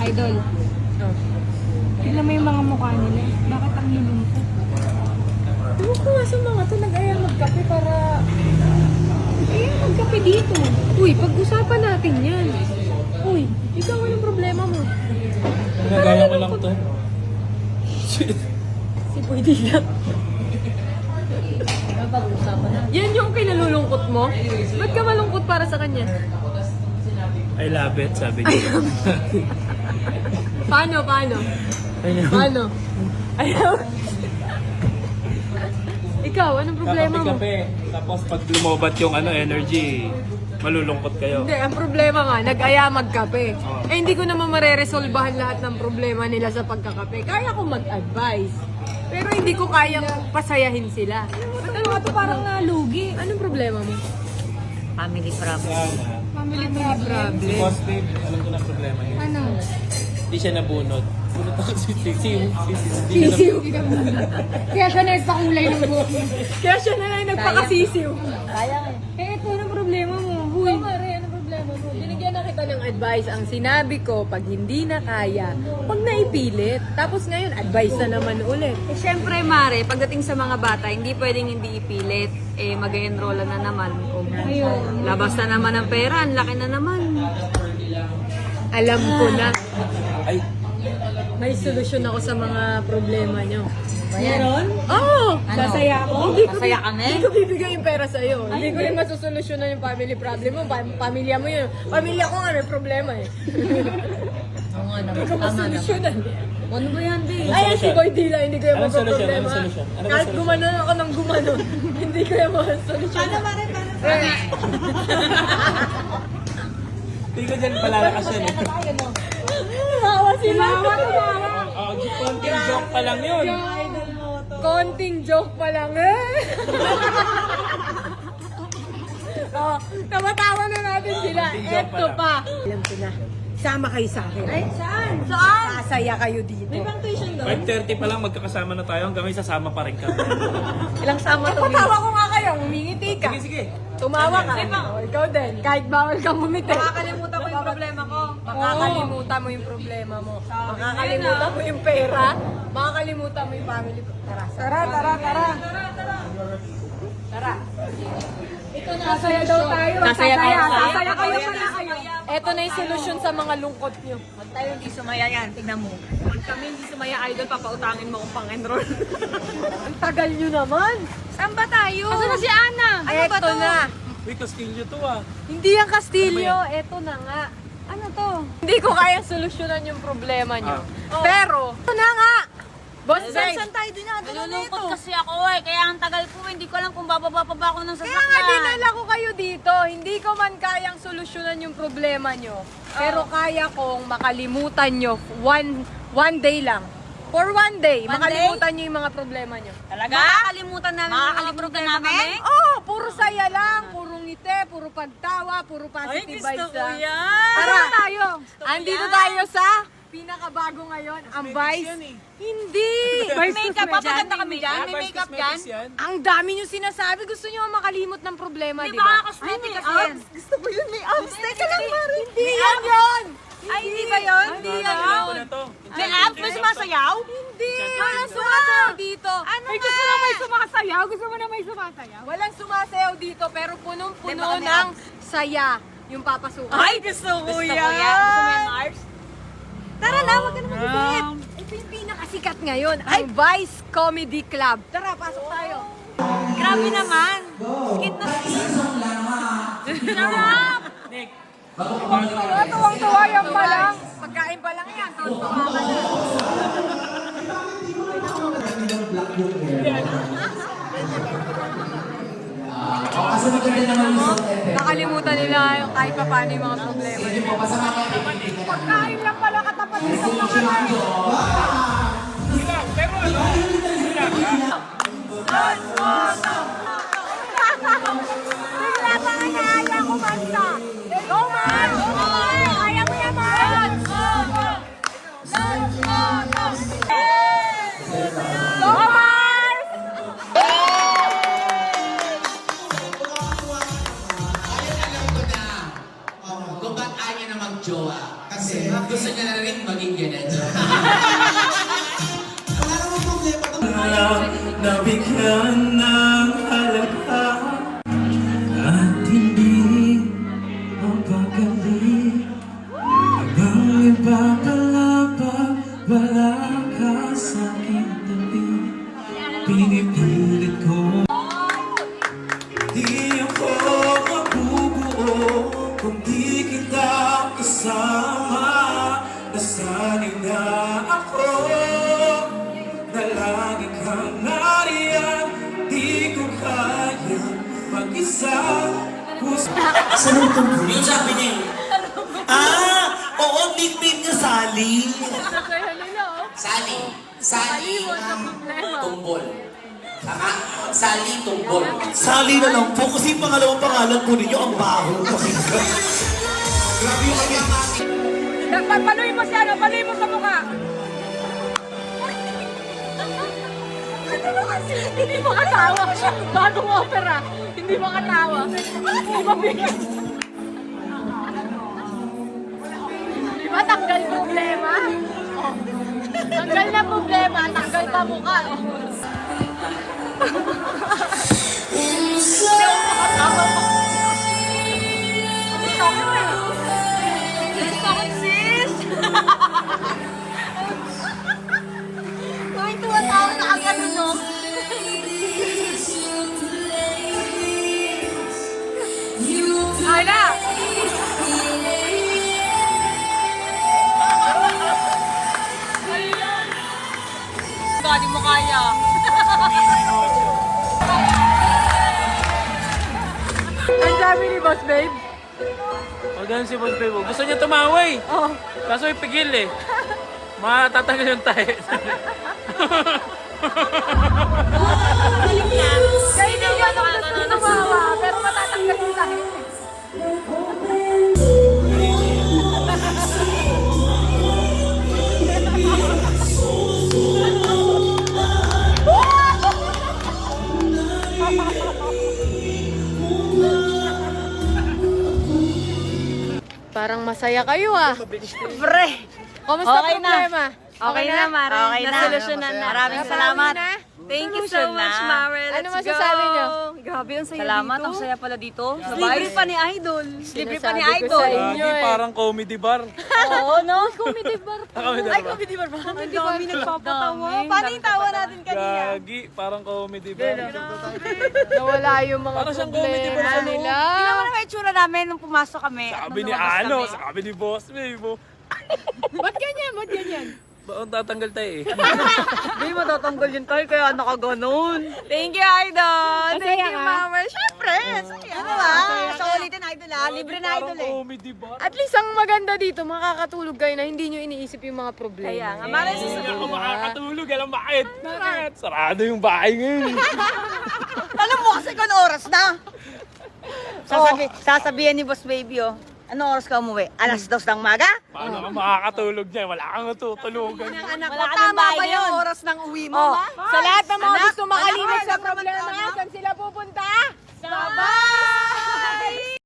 Idol. Tignan mo yung mga mukha nila. Bakit ang lulungkot? Ewan ko nga sa mga to, nag-aya magkape para... Eh, magkape dito. Uy, pag-usapan natin yan. Uy, ikaw anong problema mo? Nagaya ko lang to. Si Pwede lang. Yan yung kinalulungkot mo? Ba't ka malungkot para sa kanya? I love it, sabi niya. Paano, paano? Paano? Ayaw. Ikaw, anong problema mo? Kakape-kape. Tapos pag lumobat yung ano energy, malulungkot kayo. Hindi, ang problema nga, nag-aya magkape. Oo. Eh, hindi ko naman mareresolbahan lahat ng problema nila sa pagkakape. Kaya ko mag-advise. Pero hindi ko kayang pasayahin sila. Ba't ano ito parang nalugi? Anong problema mo? Family problem. Family problem. Si Positive, alam ko na problema niya. Ano? Hindi siya nabunot. Bunot ako si Sisiw. Nabunot. Kaya siya nagpakulay ng buhok. Kaya siya na lang nagpakasisiw. Kaya nga. Eh, ito ang problema mo. Huy. Uy, Mare, ano problema mo? Binigyan na kita ng advice. Ang sinabi ko, pag hindi na kaya, pag naipilit. Tapos ngayon, advice na naman ulit. Eh, syempre, Mare, pagdating sa mga bata, hindi pwedeng hindi ipilit. Eh, mag-enroll na naman. Kung Ayun. labas na naman ang pera, ang laki na naman. Alam ko na, Ay, may solusyon ako sa mga problema nyo. Meron? Oo! Ano? Sasaya ako. Hindi ko, Masaya kami? Hindi ko bibigay yung pera sa'yo. Hindi ko rin masusolusyonan yung family problem mo. Pa- pamilya mo yun. Pamilya ko nga may problema eh. Oo nga naman. Hindi ko Tama naman. masolusyonan. Ano ba yan, Di? Ay, si solusyon? Boy Dila, hindi ko yung Anong solusyon? problema. Anong solusyon? Ano ba Kahit solusyon? gumanon ako ng gumanon, hindi ko yung solusyon. Paano, Mare? Paano? hindi ko dyan palalakas yan eh. Sila. Oh, konting joke pa lang yun. Konting joke pa lang eh. oh, tamatawa na natin sila. Eto pa. Alam ko na. Sama kayo sa akin. Ay, Saan? Saan? Sasaya kayo dito. 5.30 pa lang magkakasama na tayo hanggang may sasama pa rin kami. Ilang sama to, Patawa ko nga kayo, humingiti ka. Sige, sige. Tumawa ka. Ikaw din. Kahit bawal kang humiti. Makakalimutan yung problema ko. Makakalimutan mo yung problema mo. Makakalimutan mo yung pera. Makakalimutan mo yung family. Tara, tara, tara, tara. Tara. Ito na. Sasaya daw tayo. Sasaya tayo. Sasaya kayo pala kayo. Ito na yung solusyon sa mga lungkot nyo. Huwag tayo hindi sumaya yan. Tignan mo. Pag kami hindi sumaya idol, papautangin mo kung pang-enroll. Ang tagal nyo naman. Saan ba tayo? Asa na si Ana? Ano ba to? na. Uy, Castillo to ah. Hindi yung Castillo, eto na nga. Ano to? Hindi ko kayang solusyonan yung problema nyo. Ah. Pero, ito na nga! Boss Saan, Dave, saan tayo dinadala Nalulungkot kasi ako eh. Kaya ang tagal po, hindi ko alam kung bababa pa ba ako ng kaya nga sasakyan. dinala ko kayo dito. Hindi ko man kayang solusyonan yung problema nyo. Pero kaya kong makalimutan nyo one, one day lang. For one day, One makalimutan nyo yung mga problema nyo. Talaga? Makakalimutan namin yung mga problema namin? Oh, puro saya lang, puro ngiti, puro pagtawa, puro positive vibes lang. yan. Tara tayo. Andito tayo sa pinakabago ngayon, ang Vice. Hindi. May makeup pa, maganda kami dyan. May makeup dyan. Ang dami nyo sinasabi. Gusto nyo makalimot ng problema, Di ba? ba cosmetic kasi yan? Gusto ko yun, may abs. Teka lang, Mari. Hindi yan yun. Ay, hindi ba yun? Hindi yan ko yun. May abs? May sumasayaw? Hindi. Walang sumasayaw dito. Ano Ay, gusto na may sumasayaw? Gusto mo na may sumasayaw? Walang sumasayaw dito, pero punong-puno ng saya yung papasukan. Ay, gusto ko yan. Gusto mo yan, Mars? Tara na, wag ka naman isip. Ito yung pinakasikat ngayon, ang Vice Comedy Club. Tara, pasok tayo. Grabe naman. Skit na skit. Sarap. Nick, Tuwang-tuwa yan pa lang. Pagkain pa lang yan, tuwang-tuwa ka na. Nakalimutan nila yung kahit pa paano yung mga problema. Pagkain lang pala katapat kung ba't ayaw niya na mag-jowa. Kasi gusto niya na rin maging ganito. Nabigyan ng halaga At hindi mapagaling Habang iba pala pag wala ka sa aking tabi. Pinipilit ko. Di ako mabubuo Kung di kasama Nasanay na ako Na lagi kang nariyan Di ko kaya mag-isa Saan ang tungkol? Yung sabi niya eh. Ah! Oo, nickname niya Sally. Kaya nila, oh. Sally. Sally Iwan sa problema. Tumbol. Tama? Sally Tumbol. Sally na lang po kasi yung pangalawang pangalan po ninyo ang baho. Paluin mo siya, no? Mo sa mukha. Hindi hindi makatawa. Bagong opera. Hindi makatawa. Hindi mabigyan. Di ba tanggal problema? Tanggal na problema, tanggal pa mukha. Oh. Kaya. Ang sabi ni Boss Babe. Pag ganun si Boss Bebo, gusto niya tumawa eh. Oh. Kaso ipigil eh. Matatanggal yung tayo. Parang masaya kayo ah. Pre! Kamusta Okay na. problema? Okay, na, Mare. Okay na. Nasolusyonan na. Maraming salamat. na? Thank you so much, Mare. Ano masasabi niyo? Grabe, ang saya Salamat, dito. ang saya pala dito. Libre pa ni Idol. Libre pa ni Idol. eh. parang comedy bar. Oo, no? Comedy bar. Comedy Ay, bar. comedy bar ba? Ang Comedy dami bar. nagpapatawa. Dami. Paano yung tawa natin kanina? Gagi, parang comedy bar. Nawala yung mga Parang siyang comedy bar problema sa loob. nila. Tingnan mo naman yung tsura namin nung pumasok kami. Sabi ni ano, sabi ni Boss Bebo. Ba't ganyan? Ba't ganyan? Baon tatanggal tayo eh. Hindi matatanggal yun tayo kaya nakaganon. Thank you, Idol. Masaya Thank you, ka? Mama. Siyempre, saya ano ba? Sa ulitin, Idol ah. Libre na Idol eh. comedy bar. At least ang maganda dito, makakatulog kayo na hindi nyo iniisip yung mga problema. Kaya nga, Mara, Hindi ako makakatulog. Alam bakit? Bakit? Sarado yung bahay ngayon. Alam mo kasi kung oras na. Sasabi, sasabihan ni Boss Baby oh. Ano oras ka umuwi? Alas dos ng maga? Paano ka makakatulog niya? Wala kang matutulugan. Anak Wala tama ba yung oras ng uwi mo, Oh, Sa lahat ng mga Anak, gusto makalimot anak, sa problema, saan sila pupunta? Sa bahay!